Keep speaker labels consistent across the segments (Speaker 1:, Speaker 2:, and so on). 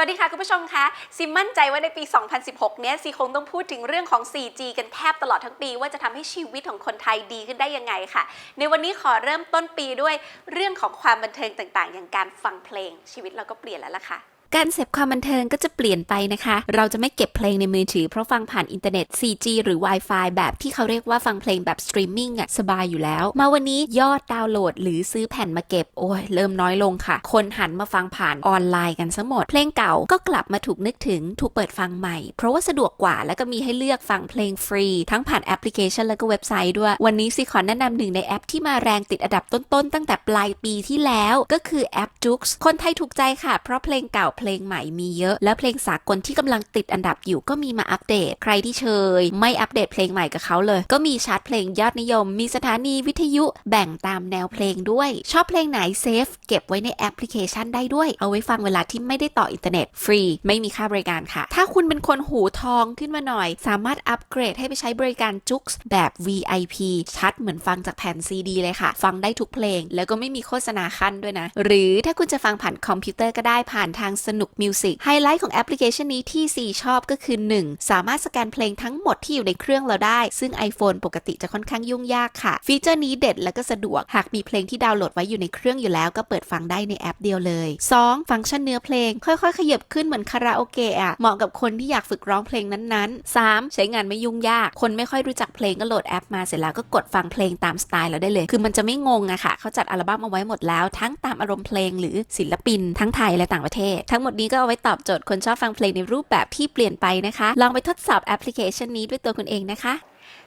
Speaker 1: สวัสดีค่ะคุณผู้ชมคะซิมมั่นใจว่าในปี 2016 เนี้ยซีคงต้องพูดถึงเรื่องของ 4G กันแทบตลอดทั้งปีว่าจะทำให้ชีวิตของคนไทยดีขึ้นได้ยังไงค่ะ ในวันนี้ขอเริ่มต้นปีด้วยเรื่องของความบันเทิงต่างๆ อย่างการฟังเพลงชีวิตเราก็เปลี่ยนแล้วล่ะค่ะ
Speaker 2: การเสพความบันเทิงก็จะเปลี่ยนไปนะคะ เราจะไม่เก็บเพลงในมือถือเพราะฟังผ่านอินเทอร์เน็ต 4G หรือ Wi-Fi แบบที่เขาเรียกว่าฟังเพลงแบบสตรีมมิ่งอะสบายอยู่แล้ว มาวันนี้ยอดดาวน์โหลด หรือซื้อแผ่นมาเก็บ โอ้ยเริ่มน้อยลงค่ะ คนหันมาฟังผ่านออนไลน์กันซะหมด เพลงเก่าก็กลับมาถูกนึกถึงถูกเปิดฟังใหม่ เพราะว่าสะดวกกว่าแล้วก็มีให้เลือกฟังเพลงฟรี ทั้งผ่านแอปพลิเคชันแล้วก็เว็บไซต์ด้วย วันนี้ซีขอแนะนำหนึ่งในแอปที่มาแรงติดอันดับต้นๆตั้งแต่ปลายปีที่แล้ว ก็คือแอป Joox คนไทยถูกใจค่ะ เพราะเพลงเก่าเพลงใหม่มีเยอะ และเพลงสากลที่กำลังติดอันดับอยู่ก็มีมาอัปเดต ใครที่เชย ไม่อัปเดตเพลงใหม่กับเขาเลย ก็มีชาร์ตเพลงยอดนิยม มีสถานีวิทยุแบ่งตามแนวเพลงด้วย ชอบเพลงไหนเซฟเก็บไว้ในแอปพลิเคชันได้ด้วย เอาไว้ฟังเวลาที่ไม่ได้ต่ออินเทอร์เน็ตฟรี ไม่มีค่าบริการค่ะ ถ้าคุณเป็นคนหูทองขึ้นมาหน่อย สามารถอัปเกรดให้ไปใช้บริการจุกส์แบบ VIP ชัดเหมือนฟังจากแผ่นซีดีเลยค่ะ ฟังได้ทุกเพลง แล้วก็ไม่มีโฆษณาขั้นด้วยนะ หรือถ้าคุณจะฟังผ่านคอมพิวเตอร์ก็ได้ผ่านทางสนุกมิวสิกไฮไลท์ของแอปพลิเคชันนี้ที่ซีชอบก็คือ 1. สามารถสแกนเพลงทั้งหมดที่อยู่ในเครื่องเราได้ ซึ่ง iPhone ปกติจะค่อนข้างยุ่งยากค่ะ ฟีเจอร์นี้เด็ดและก็สะดวก หากมีเพลงที่ดาวน์โหลดไว้อยู่ในเครื่องอยู่แล้วก็เปิดฟังได้ในแอปเดียวเลย 2. ฟังก์ชันเนื้อเพลง ค่อยๆ ขยับขึ้นเหมือนคาราโอเกะอะเหมาะกับคนที่อยากฝึกร้องเพลงนั้นๆ 3. ใช้งานไม่ยุ่งยาก คนไม่ค่อยรู้จักเพลงก็โหลดแอปมาเสร็จแล้วก็กดฟังเพลงตามสไตล์เราได้เลย คือมันจะไม่งงอะค่ะเขาจัดอัลบั้มเอาไว้หมดแล้ว ทั้งตามอารมณ์เพลงหรือศิลปินทั้งไทยและต่างประเทศทั้งหมดนี้ก็เอาไว้ตอบโจทย์คนชอบฟังเพลงในรูปแบบที่เปลี่ยนไปนะคะ ลองไปทดสอบแอปพลิเคชันนี้ด้วยตัวคุณเองนะคะ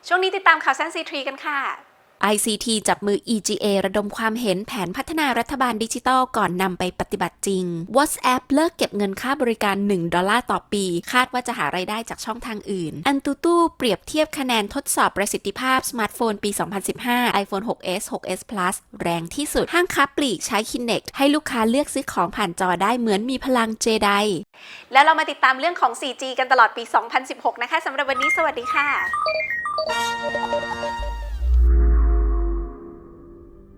Speaker 1: ช่วงนี้ติดตามข่าวสั้นซีทรีกันค่ะ
Speaker 2: ICT จับมือ EGA ระดมความเห็นแผนพัฒนารัฐบาลดิจิทัลก่อนนำไปปฏิบัติจริง WhatsApp เลิกเก็บเงินค่าบริการ 1 ดอลลาร์ต่อปี คาดว่าจะหารายได้จากช่องทางอื่น อันตูตูเปรียบเทียบคะแนนทดสอบประสิทธิภาพสมาร์ทโฟนปี 2015 iPhone 6s 6s Plus แรงที่สุด ห้างค้าปลีกใช้ Kinect ให้ลูกค้าเลือกซื้อของผ่านจอได้เหมือนมีพลังเจได
Speaker 1: แล้วเรามาติดตามเรื่องของ 4G กันตลอดปี 2016 นะคะสำหรับวันนี้สวัสดีค่ะ